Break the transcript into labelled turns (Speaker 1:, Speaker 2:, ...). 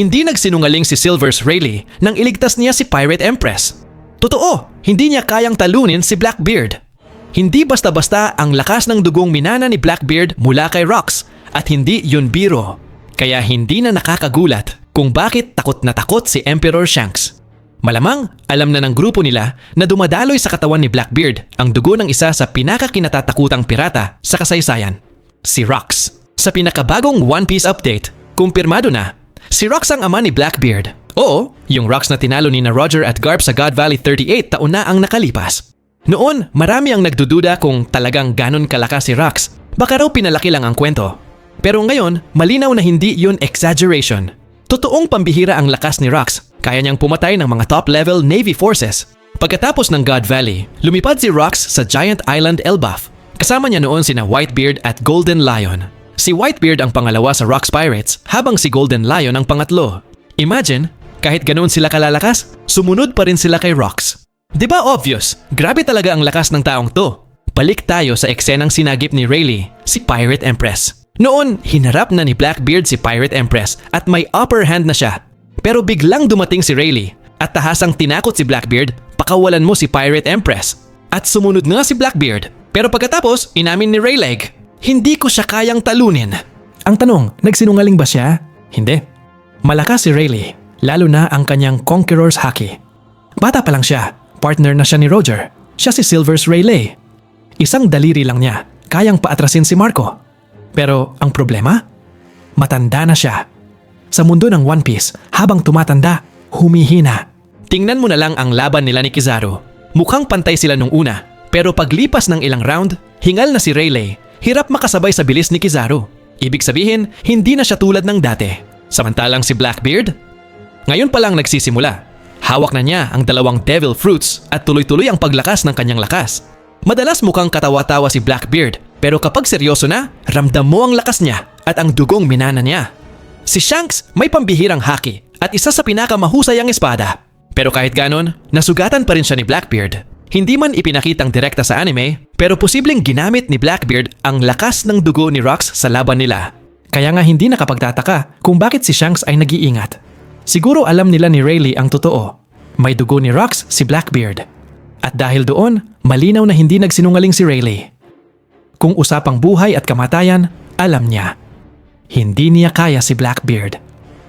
Speaker 1: Hindi nagsinungaling si Silvers Rayleigh nang iligtas niya si Pirate Empress. Totoo, hindi niya kayang talunin si Blackbeard. Hindi basta-basta ang lakas ng dugong minana ni Blackbeard mula kay Rox at hindi yun biro. Kaya hindi na nakakagulat kung bakit takot na takot si Emperor Shanks. Malamang alam na ng grupo nila na dumadaloy sa katawan ni Blackbeard ang dugo ng isa sa pinakakinatatakutang pirata sa kasaysayan, si Rox. Sa pinakabagong One Piece update, kumpirmado na, si Rox ang ama ni Blackbeard. Oo, yung Rox na tinalo ni na Roger at Garp sa God Valley 38 taon na ang nakalipas. Noon, marami ang nagdududa kung talagang ganon kalakas si Rox. Baka raw pinalaki lang ang kwento. Pero ngayon, malinaw na hindi yun exaggeration. Totoong pambihira ang lakas ni Rox. Kaya niyang pumatay ng mga top-level Navy forces. Pagkatapos ng God Valley, lumipad si Rox sa Giant Island Elbaf. Kasama niya noon sina Whitebeard at Golden Lion. Si Whitebeard ang pangalawa sa Rox Pirates habang si Golden Lion ang pangatlo. Imagine, kahit ganoon sila kalalakas, sumunod pa rin sila kay. 'Di ba obvious? Grabe talaga ang lakas ng taong to. Balik tayo sa eksenang sinagip ni Rayleigh, si Pirate Empress. Noon, hinarap na ni Blackbeard si Pirate Empress at may upper hand na siya. Pero biglang dumating si Rayleigh at tahasang tinakot si Blackbeard, pakawalan mo si Pirate Empress. At sumunod nga si Blackbeard. Pero pagkatapos, inamin ni Rayleigh, hindi ko siya kayang talunin.
Speaker 2: Ang tanong, nagsinungaling ba siya?
Speaker 1: Hindi.
Speaker 2: Malakas si Rayleigh, lalo na ang kanyang Conqueror's Haki. Bata pa lang siya, partner na siya ni Roger. Siya si Silver's Rayleigh. Isang daliri lang niya, kayang paatrasin si Marco. Pero ang problema? Matanda na siya. Sa mundo ng One Piece, habang tumatanda, humihina.
Speaker 1: Tingnan mo na lang ang laban nila ni Kizaru. Mukhang pantay sila nung una, pero paglipas ng ilang round, hingal na si Rayleigh, hirap makasabay sa bilis ni Kizaru. Ibig sabihin, hindi na siya tulad ng dati. Samantalang si Blackbeard, ngayon pa lang nagsisimula. Hawak na niya ang dalawang devil fruits at tuloy-tuloy ang paglakas ng kanyang lakas. Madalas mukhang katawa-tawa si Blackbeard, pero kapag seryoso na, ramdam mo ang lakas niya at ang dugong minana niya. Si Shanks may pambihirang haki at isa sa pinakamahusay ang espada. Pero kahit ganon, nasugatan pa rin siya ni Blackbeard. Hindi man ipinakitang direkta sa anime, pero posibleng ginamit ni Blackbeard ang lakas ng dugo ni Rox sa laban nila.
Speaker 2: Kaya nga hindi nakapagtataka kung bakit si Shanks ay nag-iingat. Siguro alam nila ni Rayleigh ang totoo. May dugo ni Rox si Blackbeard. At dahil doon, malinaw na hindi nagsinungaling si Rayleigh. Kung usapang buhay at kamatayan, alam niya. Hindi niya kaya si Blackbeard.